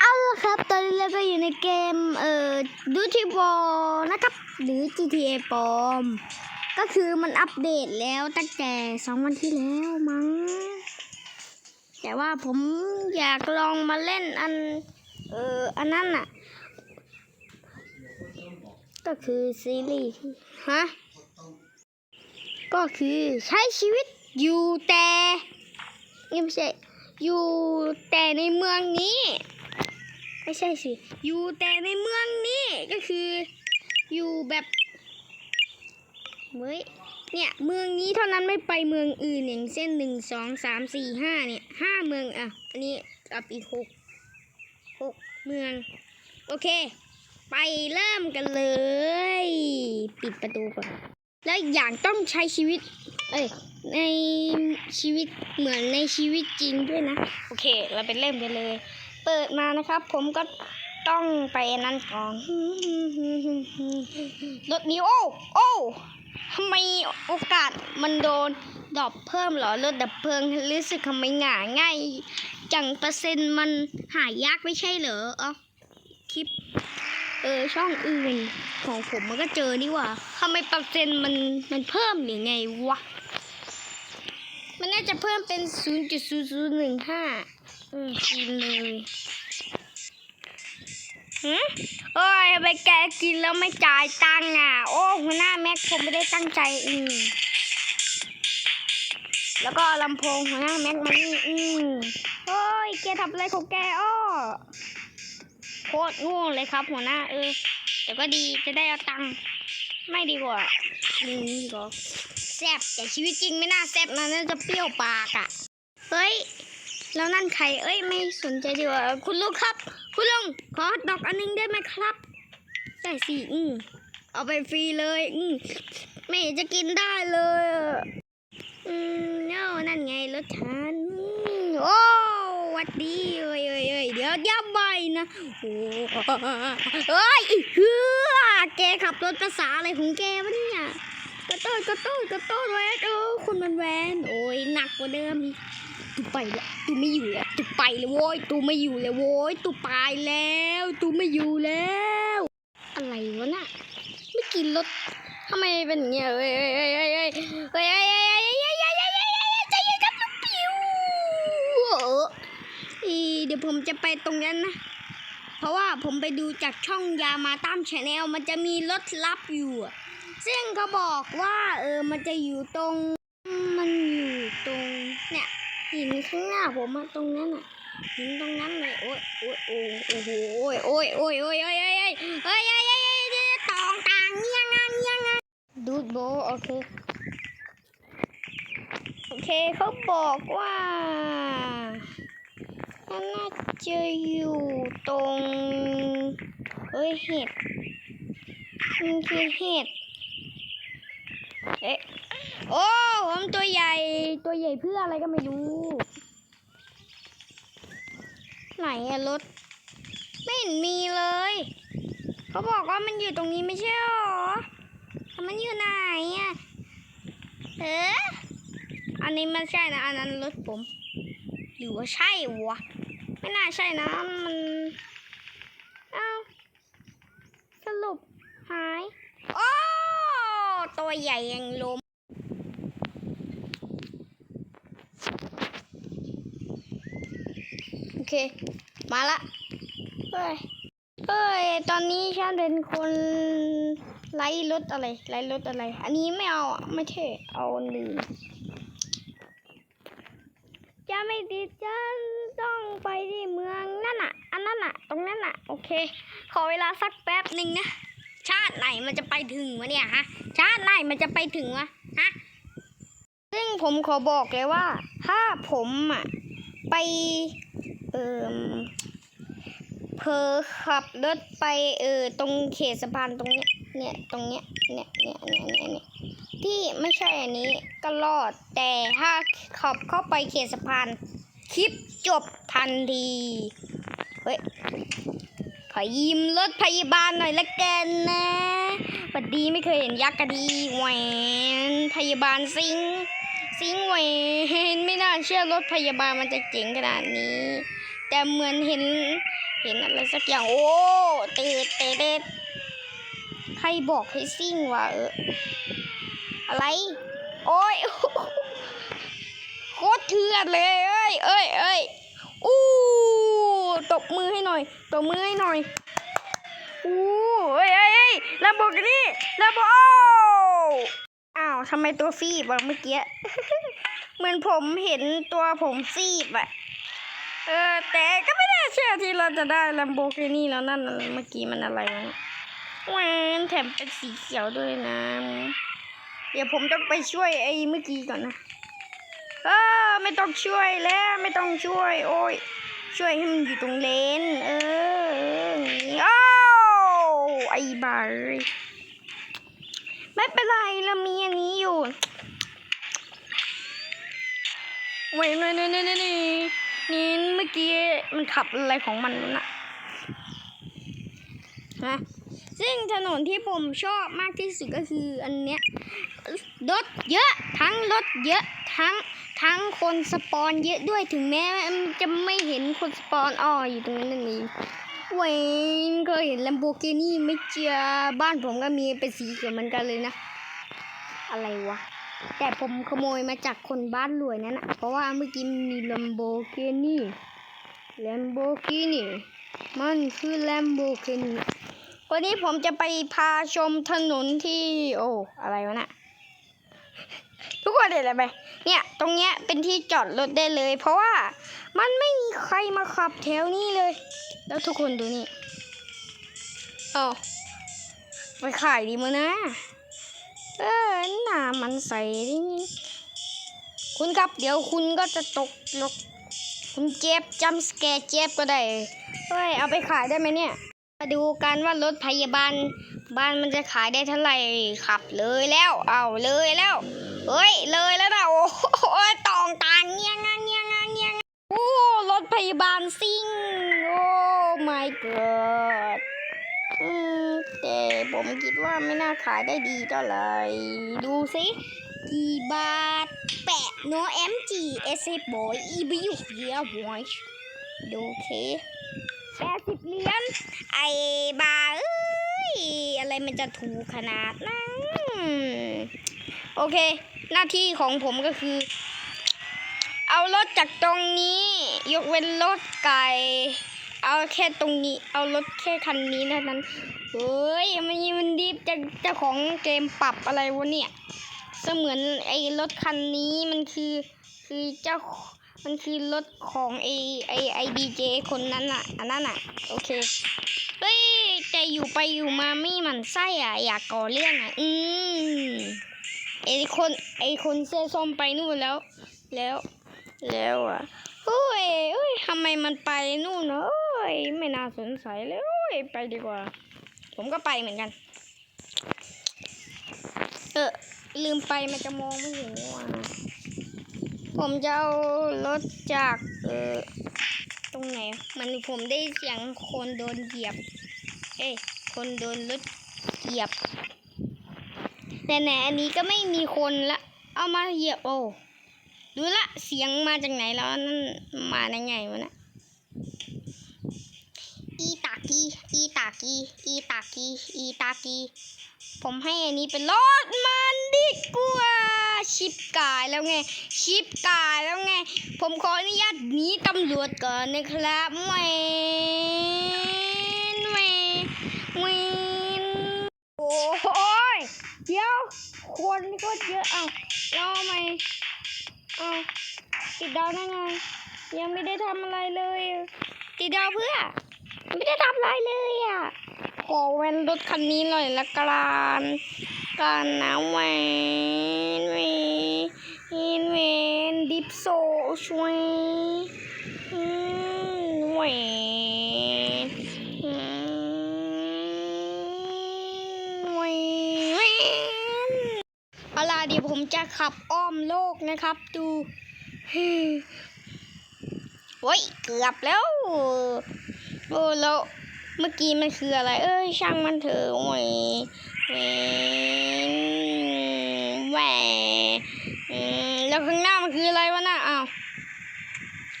เอาละครับ ตอนนี้เราก็อยู่ในเกม เอ่อดูทีบอนะครับ หรือ GTA ปอม ก็คือมันอัปเดตแล้วตั้งแต่สองวันที่แล้วมั้ง แต่ว่าผมอยากลองมาเล่นอัน เอ่อ อันนั้นน่ะก็คือซีรีส์ฮะ ก็คือใช้ชีวิตอยู่แต่ไม่ใช่ อยู่แต่ในเมืองนี้ ไม่ใช่สิ อยู่แต่ในเมืองนี้ก็คือ อยู่แบบเฮ้ยเนี่ยเมืองนี้เท่านั้นไม่ไปเมืองอื่นอย่างเช่นหนึ่งสองสามสี่ห้าเนี่ยห้าเมืองอะอันนี้กับอีกหกหกเมือง โอเค ไปเริ่มกันเลย ปิดประตูก่อน แล้วอีกอย่างต้องใช้ชีวิต เอ้ย ในชีวิตเหมือนในชีวิตจริงด้วยนะ โอเค เราไปเริ่มกันเลย เปิดมานะครับ ผมก็ต้องไปนนั้นก่อนรถนี้โอ้โอ้ทำไมโอกาสมันโดนดรอปเพิ่มเหรอรถดับเพลิงรู้สึกทำไมหง่าง่ายจังเปอร์เซ็นต์มันหายากไม่ใช่เหรอเอ๋อคลิป เออช่องอื่นของผมมันก็เจอนี่ว่าทำไมเปอร์เซ็นต์มันมันเพิ่มหรือไงวะ มันน่าจะเพิ่มเป็น0.0015อืมกินเลยหืมโอ้ยไปแกกินแล้วไม่จ่ายตังค์อะ โอ้หัวหน้าแม็กผมไม่ได้ตั้งใจอืมแล้วก็ลำโพงหัวหน้าแม็กมานี่อืมโอ้ยแกทำอะไรของแกอ้อโคตรง่วงเลยครับ หัวหน้าเออแต่ก็ดีจะได้เอาตังค์ไม่ดีกว่าอืมดีกว่า แซบแต่ชีวิตจริงไม่น่าแซบนะน่าจะเปรี้ยวปากอะ่ะเฮ้ยแล้วนั่นใครเอ้ยไม่สนใจดีกว่าคุณลุงครับ คุณลุงขอดอกอันหนึงได้ไหมครับได้สิอืมเอาไปฟรีเลยอืมไม่จะกินได้เลย อืมเนานั่นไงรถฉันอืมโอ้วัดดีเอ้ยเอ้ยเอ้ยเดี๋ยวย่าใบนะโอ้เอ้ยเฮือแกขับรถภาษาอะไรของแกวะเนี่ย กระโต้นกระโต้นกระโต้นแวนเออคนมันแวนโอ้ยหนักกว่าเดิมอีกตูไปแล้วตูไม่อยู่แล้วตูไปเลยโว้ยตูไม่อยู่แล้วโว้ยตูไปแล้วตูไม่อยู่แล้ว อะไรวะน่ะไม่กินรถทำไมเป็นเงี้ย่างเงี้ยเฮ้ยเฮ้ยเฮ้ยเฮ้ยเฮ้ยเฮ้ยเฮ้ยเดี๋ยวผมจะไปตรงนั้นนะ เพราะว่าผมไปดูจากช่องยามาตามชาแนลมันจะมีรถลับอยู่ ซึ่งเขาบอกว่าเออมันจะอยู่ตรง มันอยู่ตรงเนี่ยหินข้างหน้าผมอะตรงนั้นอะหินตรงนั้นเลยโอ้ยโอ้ยโอ้ยโอ้โหโอ้ยโอ้ยโอ้ยโอ้ยโอ้ยโอ้ยโอ้ยโอ้ยโอ้ยโอ้ยโอ้ยโอ้ยตองตางเงี้ยงงเงี้ยงงดูดโบโอเคโอเคเขาบอกว่า มันน่าจะอยู่ตรงเอ้ยเห็ดมันคือเห็ด เอ๊ะ โอ้ผมตัวใหญ่ ตัวใหญ่เพื่ออะไรก็ไม่รู้ ไหนอะรถ ไม่เห็นมีเลย เขาบอกว่ามันอยู่ตรงนี้ไม่ใช่หรอแต่มันอยู่ไหนอะเอ๊ะอันนี้มันใช่นะ อันนั้นรถผม หรือว่าใช่วะ ไม่น่าใช่นะ มันเอ้าสรุปหาย โอ้ตัวใหญ่ยังลมโอเค มาละ เฮ้ย เฮ้ย ตอนนี้ฉันเป็นคนไล่รถอะไร ไล่รถอะไร อันนี้ไม่เอาไม่เท่เอาอันอื่น จะไม่ดีจะต้องไปที่เมืองนั่นน่ะ อันนั้นน่ะ ต รงนั้นน่ะ โอเค ขอเวลาสักแป๊บหนึ่งนะ ชาติไหนมันจะไปถึงวะเนี่ยฮะ ชาติไหนมันจะไปถึงวะฮะ ซึ่งผมขอบอกเลยว่า ถ้าผมอะไป เอ่อเพอขับรถไปเออตรงเขตสะพานตรงเนี้ยเนี่ยตรงเนี้ยเนี่ยเนี่ยเนี่ยเนี่ยเนี่ยที่ไม่ใช่อันนี้ก็รอดแต่ถ้าขับเข้าไปเขตสะพานคลิปจบทันที เฮ้ยขอยืมรถพยาบาลหน่อยละกันนะบัดดีไม่เคยเห็นยักษ์กะดีแหวนพยาบาลซิงซิงเวนไม่น่าเชื่อรถพยาบาลมันจะเจ๋งขนาดนี้ แต่เหมือนเห็นเห็นอะไรสักอย่างโอ้เตดเตดเตดใครบอกให้ซิ่งวะเอออะไร โอ้ยโคตรเถื่อนเลย เอ้ยเอ้ยเอ้ยอู้ บมือให้หน่อย ตบมือให้หน่อยอู้เอ้ยเอ้ยลำโบกินี่ลำโบอ้าวทำไมตัวฟีบอะเมื่อกี้ เหมือนผมเห็นตัวผมฟีบอะเออแต่ก็ไม่น่าเชื่อที่เราจะได้ลำโบกินี่แล้วนั่นเมื่อกี้มันอะไรวะแหวนแถมเป็นสีเขียวด้วยนะ เดี๋ยวผมต้องไปช่วยไอ้เมื่อกี้ก่อนนะเออไม่ต้องช่วยแล้วไม่ต้องช่วย โอ้ย ช่วยให้มันอยู่ตรงเลน เออเอออย่างนี้อ้าวไอ้บาเลยไม่เป็นไรเรามีอันนี้อยู่เว้ยนี่นี่นี่นี่นี่เมื่อกี้มันขับอะไรของมันนั่นน่ะนะซึ่งถนนที่ผมชอบมากที่สุดก็คืออันเนี้ยรถเยอะทั้งรถเยอะทั้ง ทั้งคนสปอนเยอะด้วยถึงแม้จะไม่เห็นคนสปอนอ้ออยู่ตรงนั้นนั่นเองเว้ยเคยเห็นลัมโบกินี่ไม่เจอบ้านผมก็มีเป็นสีเขียวเหมือนกันเลยนะ อะไรวะ แต่ผมขโมยมาจากคนบ้านรวยนั่นนะเพราะว่าเมื่อกี้มีลัมโบกินี่ลัมโบกินี่มันคือลัมโบกินี่วันนี้ผมจะไปพาชมถนนที่ โอ้ อะไรวะน่ะทุกคนเห็นอะไรไหม เนี่ยตรงเนี้ยเป็นที่จอดรถได้เลย เพราะว่ามันไม่มีใครมาขับแถวนี้เลย แล้วทุกคนดูนี่เอาไปขายดีมั้ยนะ เออหน้ามันใสดิคุณครับเดี๋ยวคุณก็จะตกลกคุณเจ็บจำสแกร์เจ็บก็ได้เฮ้ยเอาไปขายได้ไหมเนี่ย มาดูกันว่ารถพยาบาล บ้านมันจะขายได้เท่าไหร่ขับเลยแล้ว เอาเลยแล้ว เฮ้ย เลยแล้วนะโอ้โหตองตางเงี้ยงเงี้ยงเงี้ยงโอ้รถพยาบาลซิ่ง โอ้ my god อืมแต่ผมคิดว่าไม่น่าขายได้ดีเท่าไหร่ดูสิกี่บาทแปะโนเอ็มจีเอสเอบอยอีบิวเฮียวอยดูสิแปดสิบเหรียญไอ้บาเอ้ อะไรมันจะถูกขนาดนั้นโอเค หน้าที่ของผมก็คือ เอารถจากตรงนี้ ยกเว้นรถไก่ เอาแค่ตรงนี้ เอารถแค่คันนี้เท่านั้นเฮ้ยมันมันดีจะเจ้าของเกมปรับอะไรวะเนี่ยเสมือนไอ้รถคันนี้มันคือ คือเจ้า มันคือรถของไอไอไอดีเจคนนั้นอะอันนั้นอะโอเค เฮ้ย แต่อยู่ไปอยู่มาไม่หมันไส้อะ อยากก่อเรื่องอะ อืมไอคนไอคนเสื้อส้มไปนู่นแล้ว แล้ว แล้วอะเฮ้ยเฮ้ยทำไมมันไปนู่นเนอะเอ้ยไม่น่าสงสัยเลยเอ้ยไปดีกว่า ผมก็ไปเหมือนกัน เออลืมไปมันจะมองไม่เห็นว่า ผมจะเอารถจากเออตรงไหน มันผมได้เสียงคนโดนเหยียบ เอ้ยคนโดนรถเหยียบแต่ไหนอันนี้ก็ไม่มีคนละ เอามาเหยียบโอ้ดูละเสียงมาจากไหนแล้วนั่นมาได้ไงวะนะอีตากีอีตากีอีตากีอีตากีผมให้อันนี้เป็นรถมันดีกว่า ชิปกายแล้วไง ชิปกายแล้วไง ผมขออนุญาตหนีตำรวจก่อนนะครับแหวนแหวนแหวนโอ้ยเดี๋ยวคนก็เยอะเอาแล้วทำไมเอาติดดาวได้ไงยังไม่ได้ทำอะไรเลย ติดดาวเพื่อ ไม่ได้ทำอะไรเลยอะขอแวนรถคันนี้หน่อยละกัน กันนะแวนแวนแวนดิฟโซช่วยอืมแวนอืมแวนเอาล่ะเดี๋ยวผมจะขับอ้อมโลกนะครับ ดูโอ้ยเกือบแล้ว โอ้แล้วเมื่อกี้มันคืออะไร เอ้ยช่างมันเถอะโอ้ย แหวนแล้วข้างหน้ามันคืออะไรวะน่ะอ้าว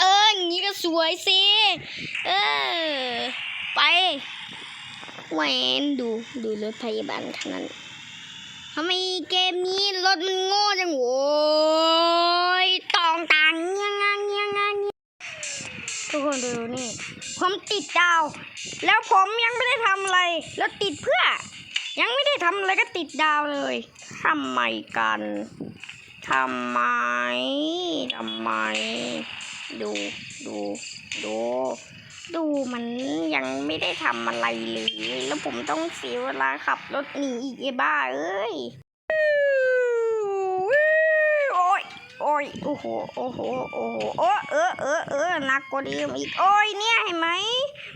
เอออย่างนี้ก็สวยสิ เออ ไปแหวนดูดูรถพยาบาลคันนั้นทำไมเกมนี้รถมันโง่จังโว้ยตองตังเงี้ยงเงี้ยงเงี้ยทุกคนดูนี่ ผมติดดาว แล้วผมยังไม่ได้ทำอะไร แล้วติดเพื่อ ยังไม่ได้ทำอะไรก็ติดดาวเลยทำไมกันทำไมทำไม ดูดูดูดูมันยังไม่ได้ทำอะไรเลย แล้วผมต้องเสียเวลาขับรถหนีอีกไอ้บ้าเอ้ยโอ้ยโอ้ยโอ้โหโอ้โหโอ้โหโอ้เออเออเออหนักกว่าเดิมอีกโอ้ยเนี่ยเห็นไหม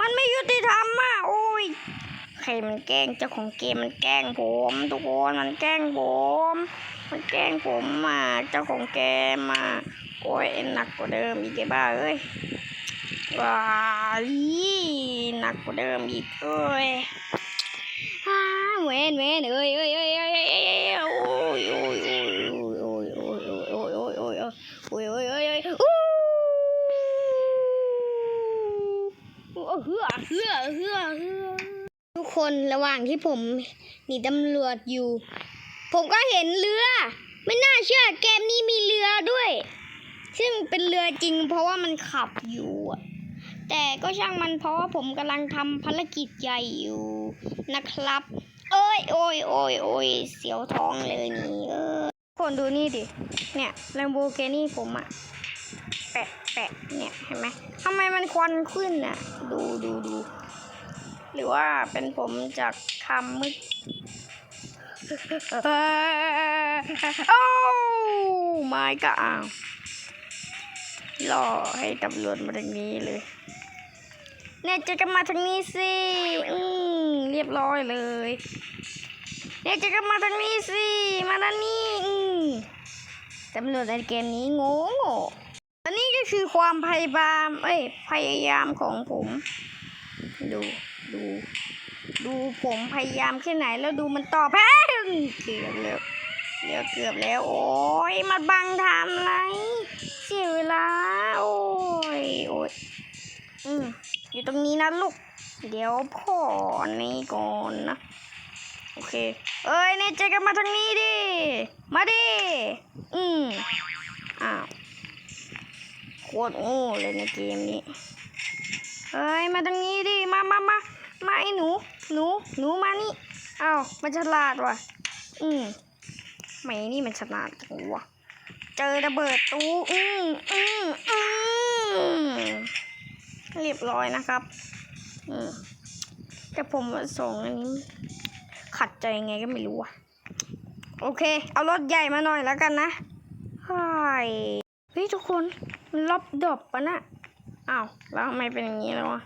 มันไม่ยุติธรรมอะโอ้ย ใครมันแกล้งเจ้าของเกมมันแกล้งผมทุกคนมันแกล้งผม มันแกล้งผมมาเจ้าของเกมมาโอ้ยหนักกว่าเดิมอีกไอ้บ้าเอ้ยว้ายหนักกว่าเดิมอีกเอ้ยฮ่าเวนเวนเอ้ยเอ้ยเอ้ยเอ้ยเอ้ยเอ้ยโอ้ยโอ้ยโอ้ยโอ้ยโอ้ยโอ้ยโอ้ยโอ้ยโอ้ยโอ้ยโอ้ยโอ้ยโอ้ยโอ้ยอู้เฮือเฮือเฮือเฮือทุก คนระหว่างที่ผมหนีตำรวจอยู่ ผมก็เห็นเรือ ไม่น่าเชื่อเกมนี้มีเรือด้วย ซึ่งเป็นเรือจริงเพราะว่ามันขับอยู่แต่ก็ช่างมันเพราะว่าผมกำลังทำภารกิจใหญ่อยู่นะครับเอ้ยโอ้ยโอ้ยโอ้ยเสียวท้องเลยนี่เออคนดูนี่ดิ เนี่ยแลมโบเกนี่ผมอะแปะแปะเนี่ยเห็นไหมทำไมมันควันขึ้นอะดูดูดู หรือว่าเป็นผมจากทำมึกโอ้ไม่ก็อ้าวรอให้ตำรวจมาทางนี้เลยเนี่ยเจะกันมาทางนี้สิอืมเรียบร้อยเลยเนี่ยเจะกันมาทางนี้สิมาทางนี้อืมตำรวจในเกมนี้โง่โง่อันนี้ก็คือความพยายามเอ้ยพยายามของผม ดู ดู ดูผมพยายามแค่ไหนแล้วดูมันต่อแพ้เกือบแล้วเดี๋ยวเกือบแล้ว โอ้ยมาบังทำไรเสียเวลา โอ้ยโอ้ยอืมอยู่ตรงนี้นะลูก เดี๋ยวพ่อนี่ก่อนนะ โอเค เอ้ยเนี่ยเจอกันมาทางนี้ดิ มาดิ อืมอ้าวโคตรโง่เลยในเกมนี้ เอ้ย มาทางนี้ดิ มามามา มาไอ้หนู หนู หนูมานี่อ้าวมันฉลาดว่ะ อืมไม่นี่มันฉลาดจังวะเจอระเบิดตู้อืมอืมอืมเรียบร้อยนะครับ อืมแต่ผมส่งอันนี้ ขัดใจยังไงก็ไม่รู้อะโอเค เอารถใหญ่มาหน่อยแล้วกันนะเฮ้ยเฮ้ยทุกคน มันรอบดบปะนะอ้าว แล้วทำไมเป็นอย่างนี้แล้ววะ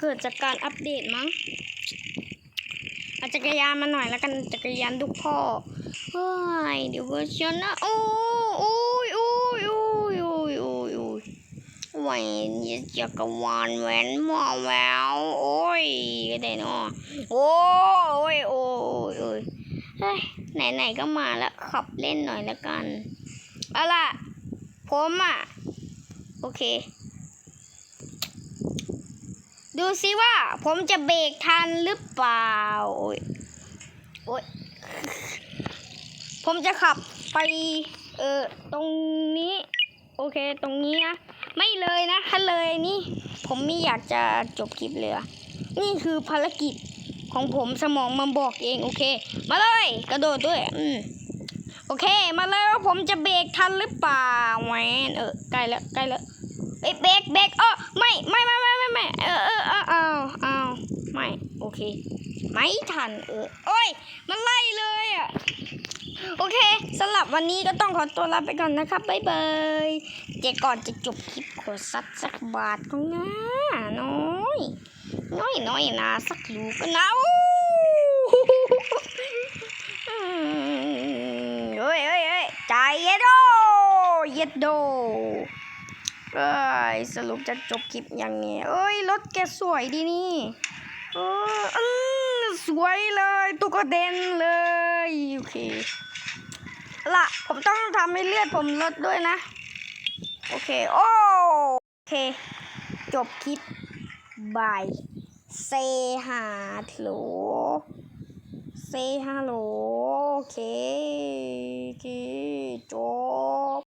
เกิดจากการอัปเดตมั้งเอาจักรยานมาหน่อยแล้วกันจักรยานลูกพ่อเฮ้ยเดี๋ยวเวอร์ชันนะโอ้โอ้ยโอ้ยโอ้ยโอ้ยโอ้ยโอ้ยแหวนจักรวาลแหวนหมอแววโอ้ยก็ได้เนาะโอ้ยโอ้ยโอ้ยเฮ้ยไหนๆก็มาแล้วขับเล่นหน่อยและกันเอาล่ะผมอะโอเค ดูซิว่าผมจะเบรกทันหรือเปล่า โอ้ยโอ้ยผมจะขับไป เออตรงนี้ โอเค ตรงนี้นะ ไม่เลยนะถ้าเลยนี่ ผมไม่อยากจะจบคลิปเลยนี่คือภารกิจของผมสมองมันบอกเอง โอเค มาเลย กระโดดด้วย อืมโอเค มาเลยว่าผมจะเบรกทันหรือเปล่าแหวนเออใกล้แล้วใกล้แล้วเอ้ยเบรกเบรกเออไม่ไม่ไม่ ไม่ไม่เออเออเออเอาเอาไม่โอเค ไม่ทันเออโอ้ยมันไล่เลยอะโอเคสำหรับวันนี้ก็ต้องขอตัวลาไปก่อนนะครับบ๊ายบายเดี๋ยวก่อนจะจบคลิปขอซัดสักบาทก็นะน้อยน้อยน้อยนะสักลูกก็นะอู้อืมเฮ้ยเฮ้ยเฮ้ยใจเย็ดโดเย็ดโด เอ้ยสรุปจะจบคลิปยังไงเอ้ยรถแกสวยดีนี่เอออืมสวยเลยตุกเด่นเลยโอเคละผมต้องทำให้เลือดผมลดด้วยนะ โอเค โอ้โอเค จบคลิปบายเซฮาโหลเซฮัลโหลโอเค โอเค จบ